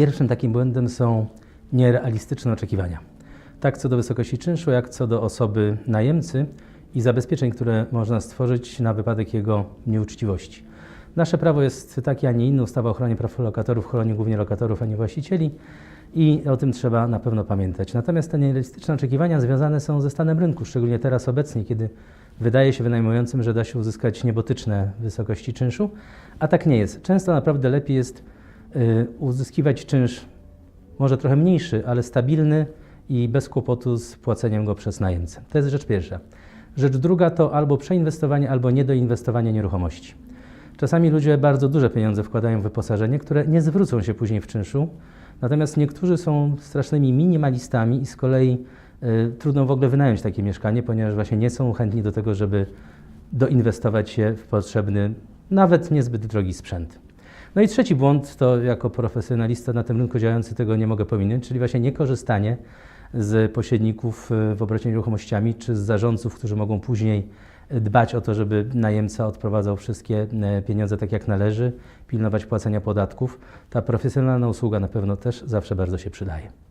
Pierwszym takim błędem są nierealistyczne oczekiwania. Tak co do wysokości czynszu, jak co do osoby najemcy i zabezpieczeń, które można stworzyć na wypadek jego nieuczciwości. Nasze prawo jest takie, a nie inne. Ustawa o ochronie praw lokatorów chroni głównie lokatorów, a nie właścicieli i o tym trzeba na pewno pamiętać. Natomiast te nierealistyczne oczekiwania związane są ze stanem rynku, szczególnie teraz obecnie, kiedy wydaje się wynajmującym, że da się uzyskać niebotyczne wysokości czynszu, a tak nie jest. Często naprawdę lepiej jest uzyskiwać czynsz może trochę mniejszy, ale stabilny i bez kłopotu z płaceniem go przez najemcę. To jest rzecz pierwsza. Rzecz druga to albo przeinwestowanie, albo niedoinwestowanie nieruchomości. Czasami ludzie bardzo duże pieniądze wkładają w wyposażenie, które nie zwrócą się później w czynszu, natomiast niektórzy są strasznymi minimalistami i z kolei y, trudno w ogóle wynająć takie mieszkanie, ponieważ właśnie nie są chętni do tego, żeby doinwestować się w potrzebny, nawet niezbyt drogi sprzęt. No i trzeci błąd, to jako profesjonalista na tym rynku działający tego nie mogę pominąć, czyli właśnie niekorzystanie z pośredników y, w obrocie nieruchomościami czy z zarządców, którzy mogą później dbać o to, żeby najemca odprowadzał wszystkie e, pieniądze tak jak należy, pilnować płacenia podatków. Ta profesjonalna usługa na pewno też zawsze bardzo się przydaje.